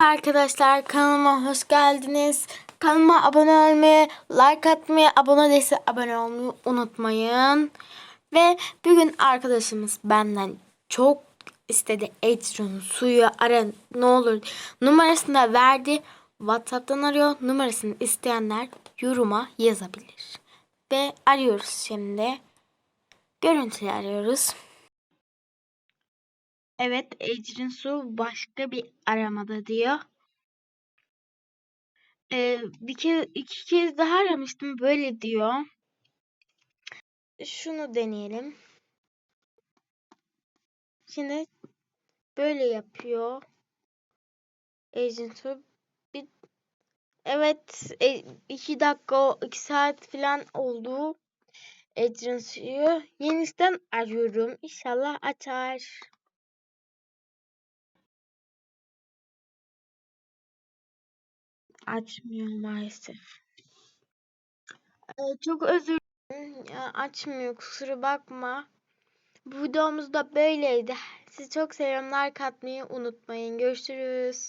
Arkadaşlar kanalıma hoş geldiniz. Kanalıma abone olmayı, like atmayı, abone değilse abone olmayı unutmayın. Ve bugün arkadaşımız benden çok istedi. Edron suyu ara ne olur numarasını da verdi. Whatsapp'tan arıyor. Numarasını isteyenler yoruma yazabilir. Ve arıyoruz şimdi. Görüntülü arıyoruz. Evet, Ecrin Su başka bir aramada diyor. Ee, bir kez iki kez daha aramıştım böyle diyor. Şunu deneyelim. Şimdi böyle yapıyor. Ecrin Su bir evet e, iki dakika iki saat falan oldu. Ecrin Su'yu yeniden arıyorum. İnşallah açar. Açmıyor maalesef. Ee, çok özür dilerim. Açmıyor kusura bakma. Bu videomuz da böyleydi. Sizi çok seviyorum. Like atmayı unutmayın. Görüşürüz.